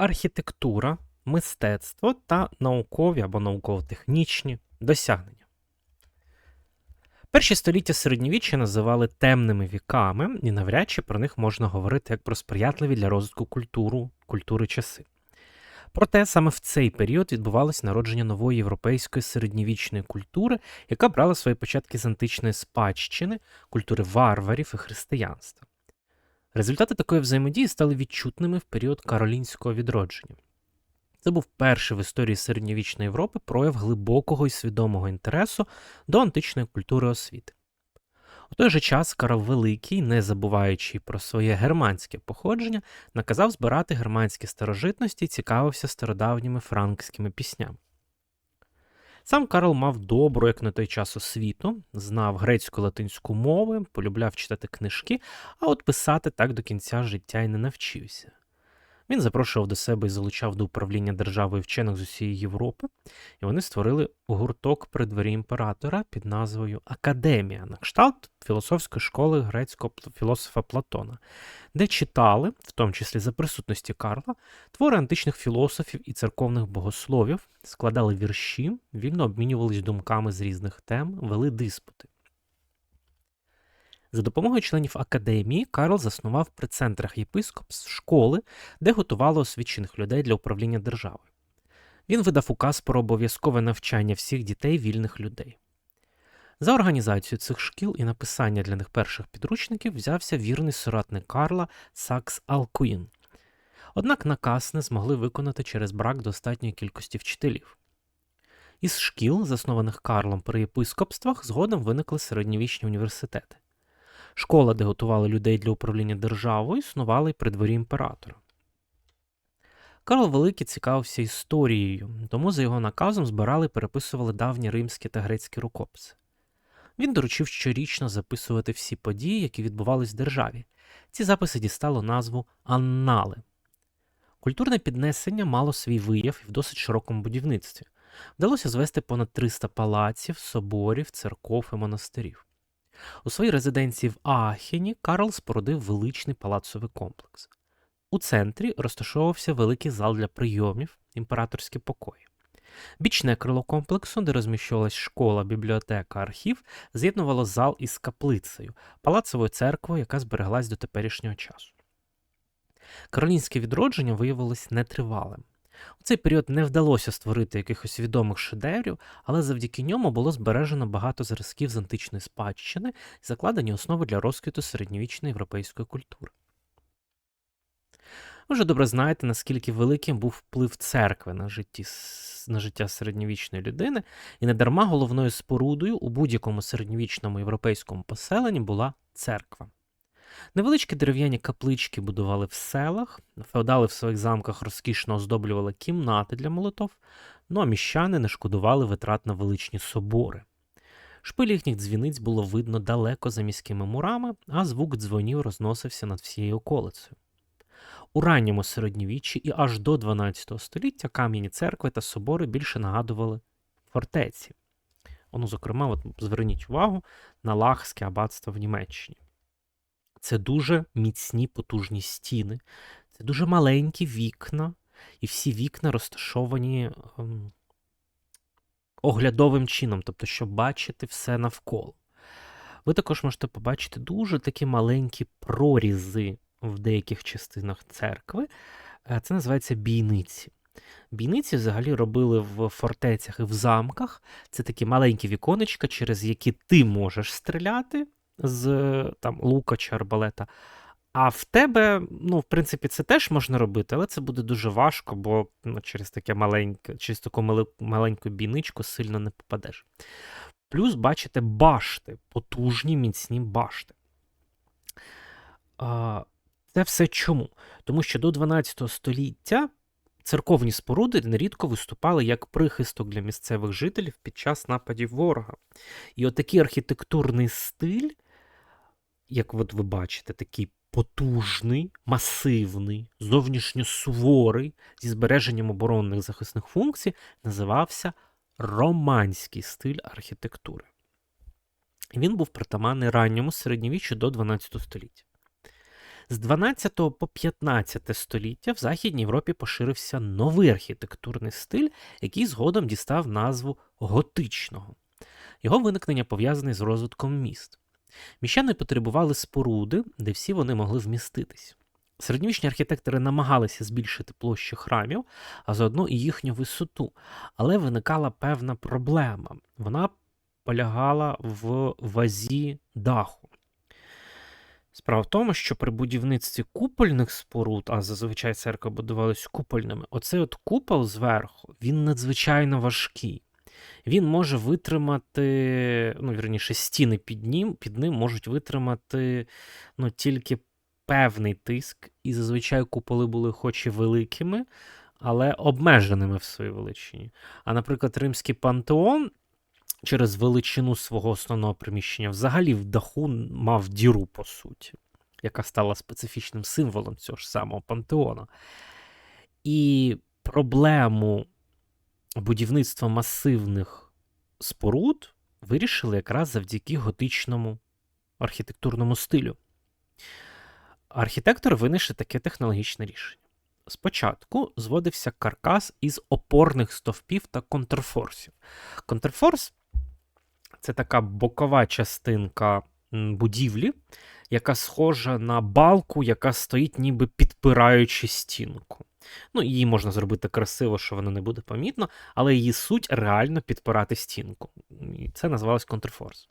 архітектура, мистецтво та наукові або науково-технічні досягнення. Перші століття середньовіччя називали темними віками, і навряд чи про них можна говорити як про сприятливі для розвитку культуру, культури часи. Проте саме в цей період відбувалося народження нової європейської середньовічної культури, яка брала свої початки з античної спадщини, культури варварів і християнства. Результати такої взаємодії стали відчутними в період каролінського відродження. Це був перший в історії середньовічної Європи прояв глибокого і свідомого інтересу до античної культури освіти. У той же час Карл Великий, не забуваючи про своє германське походження, наказав збирати германські старожитності і цікавився стародавніми франкськими піснями. Сам Карл мав добру, як на той час освіту, знав грецьку латинську мови, полюбляв читати книжки, а от писати так до кінця життя й не навчився. Він запрошував до себе і залучав до управління державою вчених з усієї Європи, і вони створили гурток при дворі імператора під назвою Академія на кшталт філософської школи грецького філософа Платона, де читали, в тому числі за присутності Карла, твори античних філософів і церковних богословів, складали вірші, вільно обмінювались думками з різних тем, вели диспути. За допомогою членів академії Карл заснував при центрах єпископств школи, де готували освічених людей для управління державою. Він видав указ про обов'язкове навчання всіх дітей вільних людей. За організацію цих шкіл і написання для них перших підручників взявся вірний соратник Карла Сакс Алкуїн. Однак наказ не змогли виконати через брак достатньої кількості вчителів. Із шкіл, заснованих Карлом при єпископствах, згодом виникли середньовічні університети. Школа, де готували людей для управління державою, існувала й при дворі імператора. Карл Великий цікавився історією, тому за його наказом збирали і переписували давні римські та грецькі рукописи. Він доручив щорічно записувати всі події, які відбувались в державі. Ці записи дістало назву Аннали. Культурне піднесення мало свій вияв і в досить широкому будівництві. Вдалося звести понад 300 палаців, соборів, церков і монастирів. У своїй резиденції в Аахені Карл спорудив величний палацовий комплекс. У центрі розташовувався великий зал для прийомів, імператорські покої. Бічне крило комплексу, де розміщувалась школа, бібліотека, архів, з'єднувало зал із каплицею, палацовою церквою, яка збереглась до теперішнього часу. Каролінське відродження виявилось нетривалим. У цей період не вдалося створити якихось відомих шедеврів, але завдяки ньому було збережено багато зразків з античної спадщини і закладені основи для розквіту середньовічної європейської культури. Ви вже добре знаєте, наскільки великим був вплив церкви на житті, на життя середньовічної людини, і недарма головною спорудою у будь-якому середньовічному європейському поселенні була церква. Невеличкі дерев'яні каплички будували в селах, феодали в своїх замках розкішно оздоблювали кімнати для молитов, ну а міщани не шкодували витрат на величні собори. Шпиль їхніх дзвіниць було видно далеко за міськими мурами, а звук дзвонів розносився над всією околицею. У ранньому середньовіччі і аж до 12 століття кам'яні церкви та собори більше нагадували фортеці. Воно, зокрема, от зверніть увагу на Лахське аббатство в Німеччині. Це дуже міцні потужні стіни, це дуже маленькі вікна, і всі вікна розташовані ем, оглядовим чином, тобто, щоб бачити все навколо. Ви також можете побачити дуже такі маленькі прорізи в деяких частинах церкви. Е, це називається бійниці. Бійниці взагалі робили в фортецях і в замках. Це такі маленькі віконечка, через які ти можеш стріляти з там, лука чи арбалета. А в тебе, ну, в принципі, це теж можна робити, але це буде дуже важко, бо ну, через таке маленьке, через таку маленьку бійничку сильно не попадеш. Плюс, бачите, башти, потужні, міцні башти. Це все чому? Тому що до 12 століття церковні споруди нерідко виступали як прихисток для місцевих жителів під час нападів ворога. І отакий архітектурний стиль як от ви бачите, такий потужний, масивний, зовнішньо суворий, зі збереженням оборонних захисних функцій, називався романський стиль архітектури. Він був притаманний ранньому середньовіччю до 12 століття. З 12 по 15 століття в Західній Європі поширився новий архітектурний стиль, який згодом дістав назву готичного. Його виникнення пов'язане з розвитком міст. Міщани потребували споруди, де всі вони могли вміститись. Середньовічні архітектори намагалися збільшити площу храмів, а заодно і їхню висоту, але виникала певна проблема. Вона полягала в вазі даху. Справа в тому, що при будівництві купольних споруд, а зазвичай церкви будувалися купольними, оцей от купол зверху, він надзвичайно важкий. Він може витримати, ну, вірніше, стіни під ним, під ним можуть витримати ну, тільки певний тиск, і зазвичай куполи були хоч і великими, але обмеженими в своїй величині. А, наприклад, римський пантеон через величину свого основного приміщення взагалі в даху мав діру, по суті, яка стала специфічним символом цього ж самого пантеону. І проблему будівництва масивних споруд вирішили якраз завдяки готичному архітектурному стилю. Архітектор винайшли таке технологічне рішення. Спочатку зводився каркас із опорних стовпів та контрфорсів. Контрфорс це така бокова частинка будівлі, яка схожа на балку, яка стоїть, ніби підпираючи стінку. Ну, її можна зробити красиво, що воно не буде помітно, але її суть реально підпирати стінку. І це називалось контрфорс.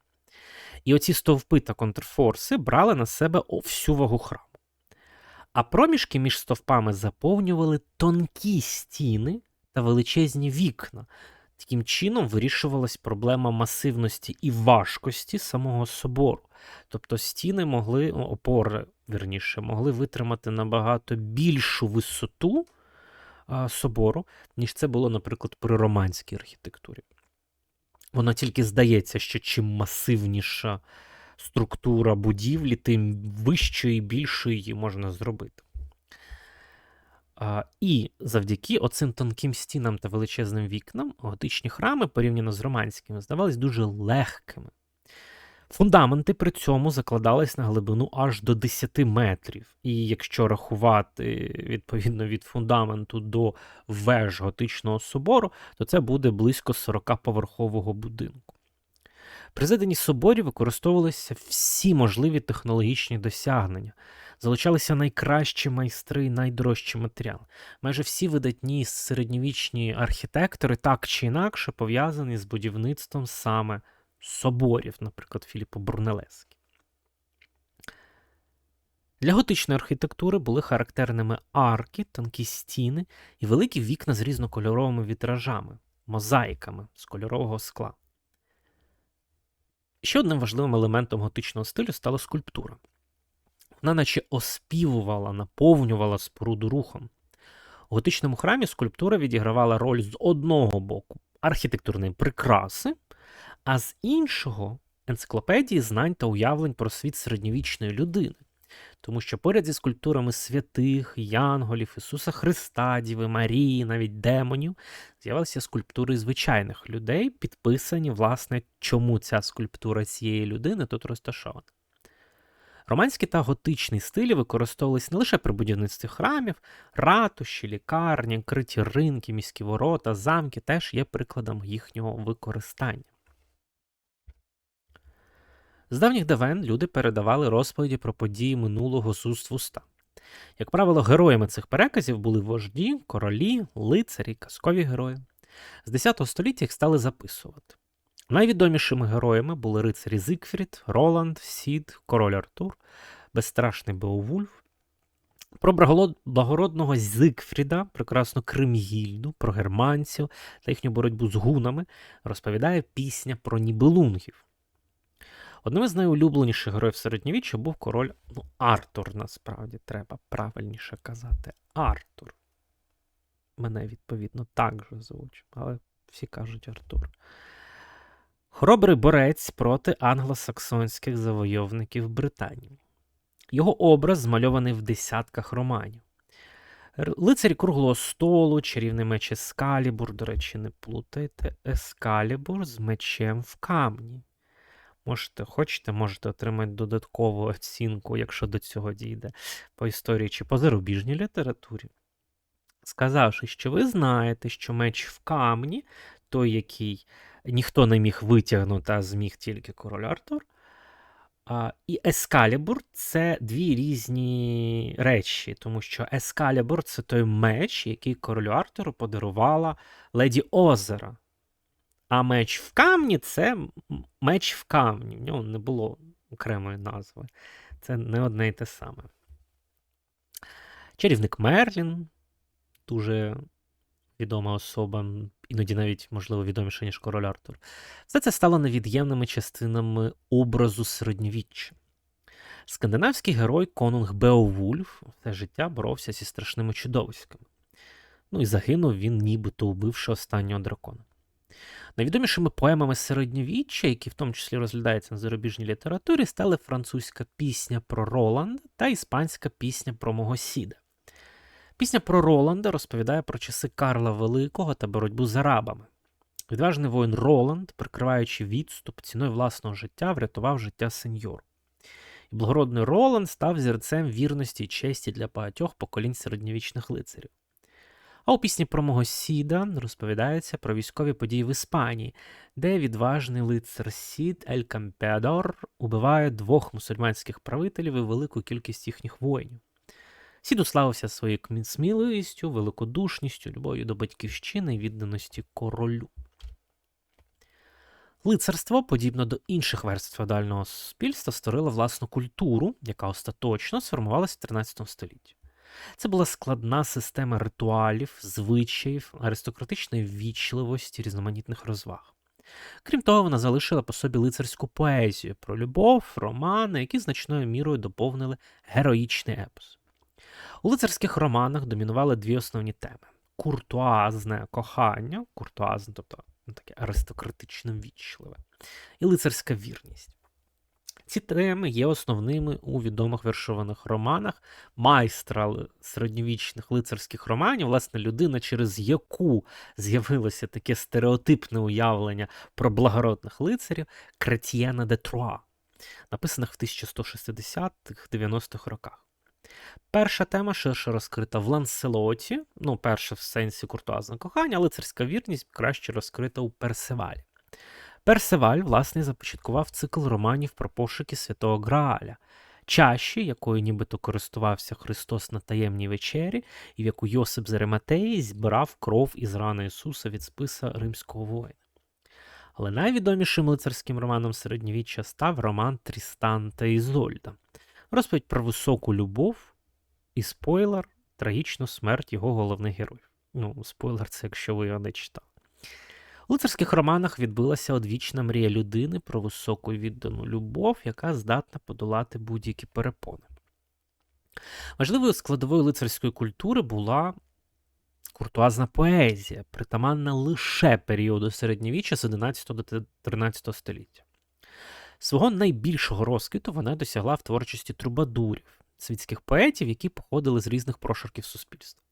І оці стовпи та контрфорси брали на себе всю вагу храму. А проміжки між стовпами заповнювали тонкі стіни та величезні вікна. Таким чином вирішувалась проблема масивності і важкості самого собору. Тобто стіни могли, опори, верніше, могли витримати набагато більшу висоту собору, ніж це було, наприклад, при романській архітектурі. Воно тільки здається, що чим масивніша структура будівлі, тим вищою і більшою її можна зробити. І завдяки оцим тонким стінам та величезним вікнам готичні храми, порівняно з романськими, здавались дуже легкими. Фундаменти при цьому закладались на глибину аж до 10 метрів. І якщо рахувати відповідно від фундаменту до веж готичного собору, то це буде близько 40-поверхового будинку. При зведенні соборів використовувалися всі можливі технологічні досягнення, залучалися найкращі майстри і найдорожчі матеріали. Майже всі видатні середньовічні архітектори так чи інакше пов'язані з будівництвом саме соборів, наприклад, Філіппо Брунелеський. Для готичної архітектури були характерними арки, тонкі стіни і великі вікна з різнокольоровими вітражами, мозаїками з кольорового скла. Ще одним важливим елементом готичного стилю стала скульптура. Вона наче оспівувала, наповнювала споруду рухом. У готичному храмі скульптура відігравала роль з одного боку архітектурної прикраси, а з іншого енциклопедії знань та уявлень про світ середньовічної людини. Тому що поряд зі скульптурами святих, Янголів, Ісуса Христа, Діви Марії, навіть демонів, з'явилися скульптури звичайних людей, підписані, власне, чому ця скульптура цієї людини тут розташована. Романські та готичні стилі використовувалися не лише при будівництві храмів, ратуші, лікарні, криті ринки, міські ворота, замки теж є прикладом їхнього використання. З давніх давен люди передавали розповіді про події минулого з уст в уста. Як правило, героями цих переказів були вожді, королі, лицарі, казкові герої. З 10 століття їх стали записувати. Найвідомішими героями були рицарі Зигфрід, Роланд, Сід, Король Артур, безстрашний Беовульф. Про благородного Зигфріда, прекрасну Кримгільду, про германців та їхню боротьбу з гунами розповідає пісня про нібелунгів. Одним із найулюбленіших героїв середньовіччя був король ну, Артур, насправді треба правильніше казати. Артур. Мене, відповідно, так же звуть, але всі кажуть Артур. Хоробрий борець проти англосаксонських завойовників Британії. Його образ змальований в десятках романів. Лицарі круглого столу, чарівний меч Ескалібур, до речі, не плутайте, Ескалібур з мечем в камні. Можете, хочете, можете отримати додаткову оцінку, якщо до цього дійде, по історії чи по зарубіжній літературі. Сказавши, що ви знаєте, що меч в камні, той, який ніхто не міг витягнути, а зміг тільки король Артур. А, І Ескалібур це дві різні речі, тому що Ескалібур це той меч, який королю Артуру подарувала леді Озера. А меч в камні це меч в камні. В нього не було окремої назви. Це не одне й те саме. Чарівник Мерлін, дуже відома особа, іноді навіть, можливо, відоміша, ніж король Артур. Все це стало невід'ємними частинами образу середньовіччя. Скандинавський герой Конунг Беовульф все життя боровся зі страшними чудовиськами. Ну і загинув він, нібито убивши останнього дракона. Найвідомішими поемами середньовіччя, які в тому числі розглядаються на зарубіжній літературі, стали французька пісня про Роланда та іспанська пісня про мого Сіда. Пісня про Роланда розповідає про часи Карла Великого та боротьбу з арабами. Відважний воїн Роланд, прикриваючи відступ ціною власного життя, врятував життя сеньору. І благородний Роланд став зірцем вірності і честі для багатьох поколінь середньовічних лицарів. А у пісні про мого Сіда розповідається про військові події в Іспанії, де відважний лицар Сід Ель Кампеадор убиває двох мусульманських правителів і велику кількість їхніх воїнів. Сід уславився своєю сміливістю, великодушністю, любов'ю до батьківщини і відданості королю. Лицарство, подібно до інших верств феодального суспільства, створило власну культуру, яка остаточно сформувалася в 13 столітті. Це була складна система ритуалів, звичаїв, аристократичної ввічливості, різноманітних розваг. Крім того, вона залишила по собі лицарську поезію про любов, романи, які значною мірою доповнили героїчний епос. У лицарських романах домінували дві основні теми: куртуазне кохання, куртуазне, тобто ну, таке аристократично ввічливе, і лицарська вірність. Ці теми є основними у відомих вершованих романах майстра середньовічних лицарських романів, власне, людина, через яку з'явилося таке стереотипне уявлення про благородних лицарів Кретьєна де Труа, написаних в 1160-90-х роках. Перша тема ширше розкрита в Ланселоті, ну, перша в сенсі куртуазне кохання, лицарська вірність краще розкрита у Персивалі. Персеваль, власне, започаткував цикл романів про пошуки святого Грааля, чаші, якою нібито користувався Христос на таємній вечері, і в яку Йосип з збирав кров із рани Ісуса від списа римського воїна. Але найвідомішим лицарським романом середньовіччя став роман Трістан та Ізольда, розповідь про високу любов і спойлер, трагічну смерть його головних героїв. Ну, спойлер, це якщо ви його не читали. У лицарських романах відбилася одвічна мрія людини про високу віддану любов, яка здатна подолати будь-які перепони. Важливою складовою лицарської культури була куртуазна поезія, притаманна лише періоду середньовіччя з 11 до 13 століття. Свого найбільшого розквіту вона досягла в творчості трубадурів, світських поетів, які походили з різних прошарків суспільства.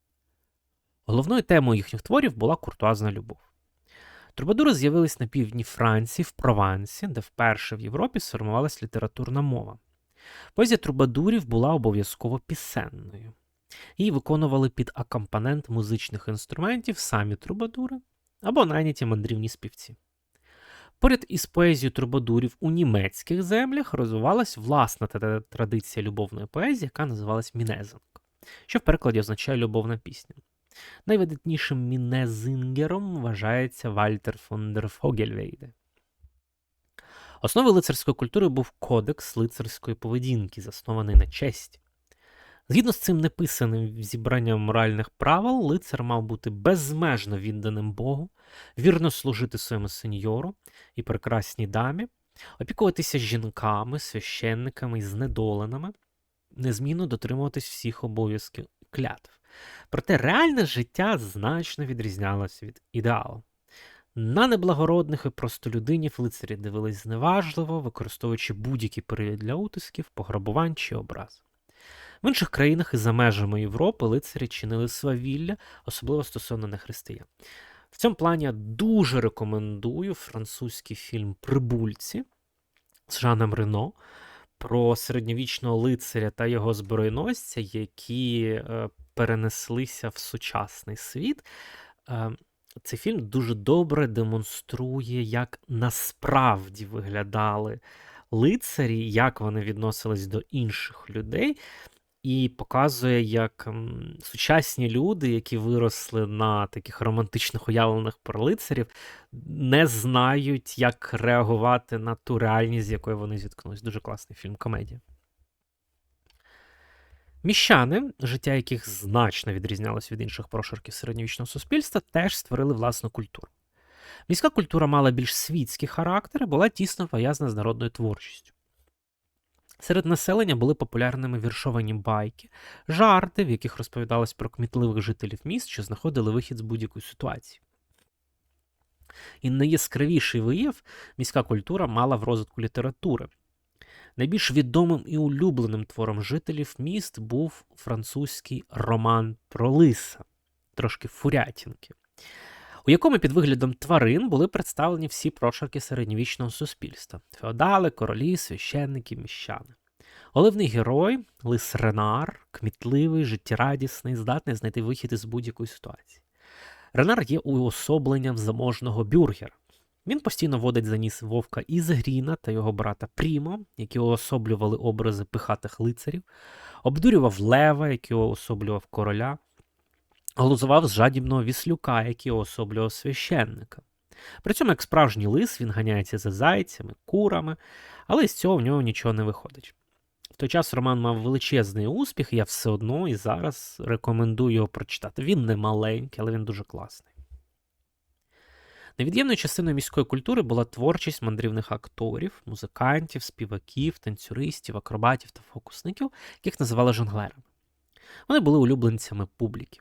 Головною темою їхніх творів була куртуазна любов. Трубадури з'явились на півдні Франції, в Провансі, де вперше в Європі сформувалась літературна мова. Поезія трубадурів була обов'язково пісенною. Її виконували під акомпанент музичних інструментів самі трубадури або найняті мандрівні співці. Поряд із поезією трубадурів у німецьких землях розвивалась власна традиція любовної поезії, яка називалась Мінезинг, що в перекладі означає любовна пісня. Найвидатнішим мінезингером вважається Вальтер фон дер Фогельвейде. Основою лицарської культури був кодекс лицарської поведінки, заснований на честі. Згідно з цим неписаним зібранням моральних правил, лицар мав бути безмежно відданим Богу, вірно служити своєму сеньору і прекрасній дамі, опікуватися жінками, священниками і знедоленими, незмінно дотримуватись всіх обов'язків клятв. Проте реальне життя значно відрізнялося від ідеалу. На неблагородних і простолюдинів лицарі дивились зневажливо, використовуючи будь-які привід для утисків, пограбувань чи образ. В інших країнах і за межами Європи лицарі чинили свавілля, особливо стосовно нехристиян. В цьому плані я дуже рекомендую французький фільм Прибульці з Жаном Рено про середньовічного лицаря та його збройносця, які е, перенеслися в сучасний світ. Е, цей фільм дуже добре демонструє, як насправді виглядали лицарі, як вони відносились до інших людей, і показує, як сучасні люди, які виросли на таких романтичних уявлених про лицарів, не знають, як реагувати на ту реальність, з якою вони зіткнулись. Дуже класний фільм, комедія. Міщани, життя яких значно відрізнялось від інших прошарків середньовічного суспільства, теж створили власну культуру. Міська культура мала більш світський характер була тісно пов'язана з народною творчістю. Серед населення були популярними віршовані байки, жарти, в яких розповідалось про кмітливих жителів міст, що знаходили вихід з будь-якої ситуації. І найяскравіший вияв міська культура мала в розвитку літератури. Найбільш відомим і улюбленим твором жителів міст був французький роман про лиса, трошки фурятінки у якому під виглядом тварин були представлені всі прошарки середньовічного суспільства: феодали, королі, священники, міщани. Головний герой лис Ренар, кмітливий, життєрадісний, здатний знайти вихід із будь-якої ситуації. Ренар є уособленням заможного бюргера. Він постійно водить за ніс вовка Ізгріна та його брата Прімо, які уособлювали образи пихатих лицарів, обдурював лева, який уособлював короля, глузував з жадібного віслюка, який особлював священника. При цьому, як справжній лис, він ганяється за зайцями, курами, але з цього в нього нічого не виходить. В той час роман мав величезний успіх, і я все одно і зараз рекомендую його прочитати. Він не маленький, але він дуже класний. Невід'ємною частиною міської культури була творчість мандрівних акторів, музикантів, співаків, танцюристів, акробатів та фокусників, яких називали жонглерами. Вони були улюбленцями публіки.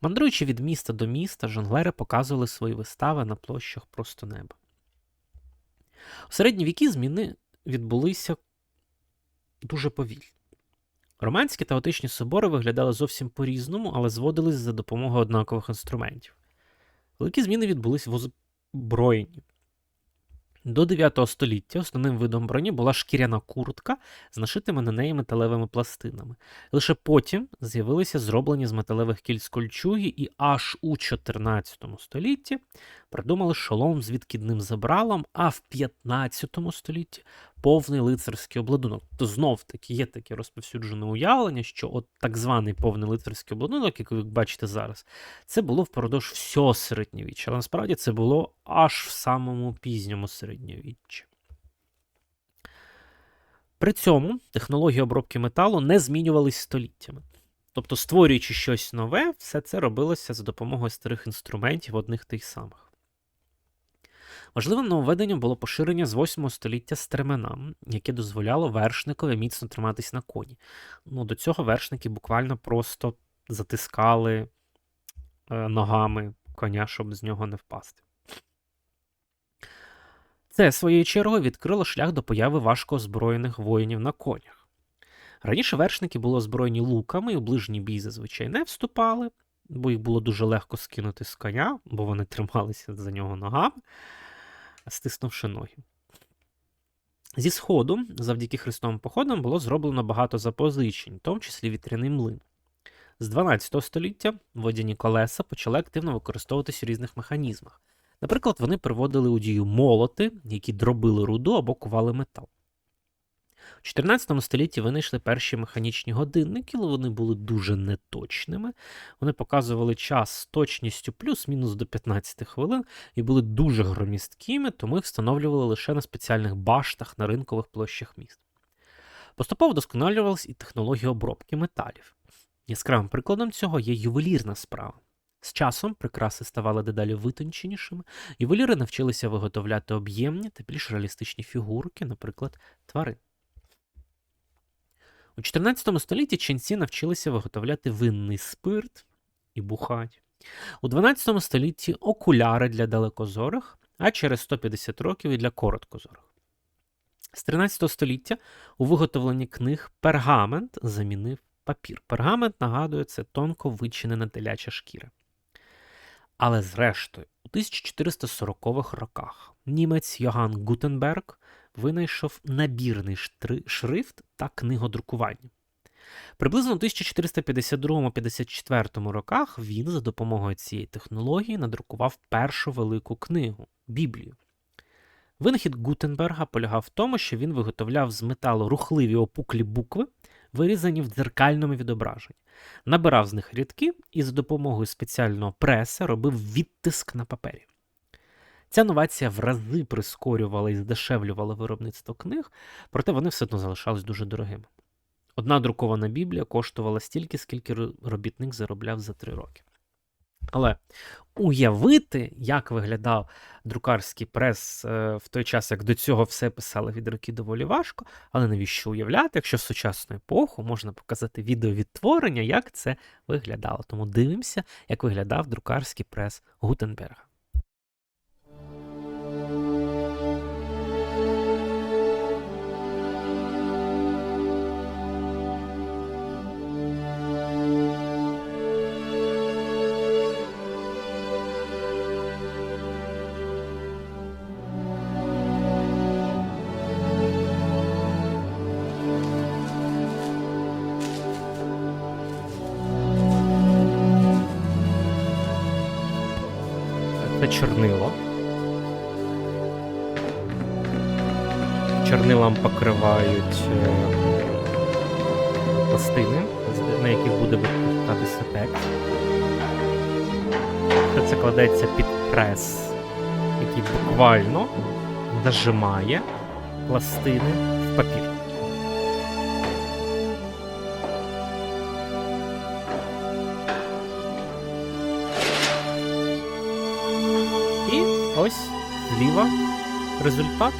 Мандруючи від міста до міста, жонглери показували свої вистави на площах просто неба. У середні віки зміни відбулися дуже повільно. Романські та готичні собори виглядали зовсім по-різному, але зводились за допомогою однакових інструментів. Великі зміни відбулись в озброєнні. До 9 століття основним видом броні була шкіряна куртка з нашитими на неї металевими пластинами. Лише потім з'явилися зроблені з металевих кільць кольчуги, і аж у 14 столітті придумали шолом з відкидним забралом, а в 15 столітті повний лицарський обладунок. То знов таки є таке розповсюджене уявлення, що от так званий повний лицарський обладунок, який ви бачите зараз, це було впродовж всього середньовіччя. Але насправді це було аж в самому пізньому середньовіччі. При цьому технології обробки металу не змінювались століттями. Тобто, створюючи щось нове, все це робилося за допомогою старих інструментів одних тих самих. Важливим нововведенням було поширення з 8 століття стремена, яке дозволяло вершникові міцно триматись на коні. Ну, До цього вершники буквально просто затискали е, ногами коня, щоб з нього не впасти. Це, своєю чергою, відкрило шлях до появи важко озброєних воїнів на конях. Раніше вершники були озброєні луками і у ближній бій зазвичай не вступали, бо їх було дуже легко скинути з коня, бо вони трималися за нього ногами стиснувши ноги. Зі Сходу, завдяки хрестовим походам, було зроблено багато запозичень, в тому числі вітряний млин. З 12 століття водяні колеса почали активно використовуватись у різних механізмах. Наприклад, вони приводили у дію молоти, які дробили руду або кували метал. У 14 столітті винайшли перші механічні годинники, але вони були дуже неточними. Вони показували час з точністю плюс-мінус до 15 хвилин і були дуже громісткими, тому їх встановлювали лише на спеціальних баштах на ринкових площах міст. Поступово вдосконалювалась і технологія обробки металів. Яскравим прикладом цього є ювелірна справа. З часом прикраси ставали дедалі витонченішими, ювеліри навчилися виготовляти об'ємні та більш реалістичні фігурки, наприклад, тварин. У 14 столітті ченці навчилися виготовляти винний спирт і бухать. У 12 столітті окуляри для далекозорих, а через 150 років і для короткозорих. З 13 століття у виготовленні книг пергамент замінив папір. Пергамент, нагадує, це тонко вичинена теляча шкіра. Але зрештою, у 1440-х роках німець Йоган Гутенберг винайшов набірний шрифт та книгодрукування. Приблизно у 1452-54 роках він за допомогою цієї технології надрукував першу велику книгу Біблію. Винахід Гутенберга полягав в тому, що він виготовляв з металу рухливі опуклі букви, вирізані в дзеркальному відображенні, набирав з них рядки і за допомогою спеціального преса робив відтиск на папері. Ця новація в рази прискорювала і здешевлювала виробництво книг, проте вони все одно залишались дуже дорогими. Одна друкована Біблія коштувала стільки, скільки робітник заробляв за три роки. Але уявити, як виглядав друкарський прес е, в той час, як до цього все писали від руки, доволі важко. Але навіщо уявляти, якщо в сучасну епоху можна показати відеовідтворення, як це виглядало. Тому дивимося, як виглядав друкарський прес Гутенберга. Текст. Це кладеться під прес, який буквально нажимає пластини в папір. І ось зліва результат.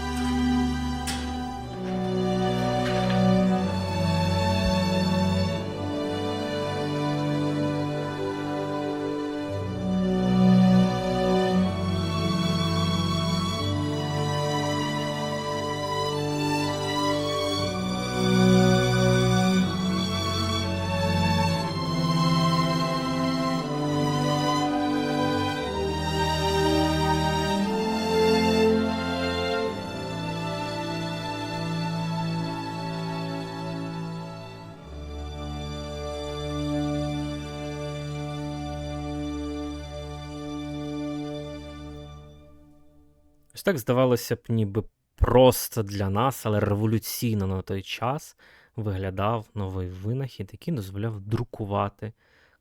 Так здавалося б, ніби просто для нас, але революційно на той час виглядав новий винахід, який дозволяв друкувати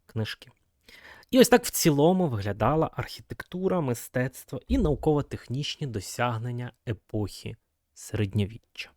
книжки. І ось так в цілому виглядала архітектура, мистецтво і науково-технічні досягнення епохи середньовіччя.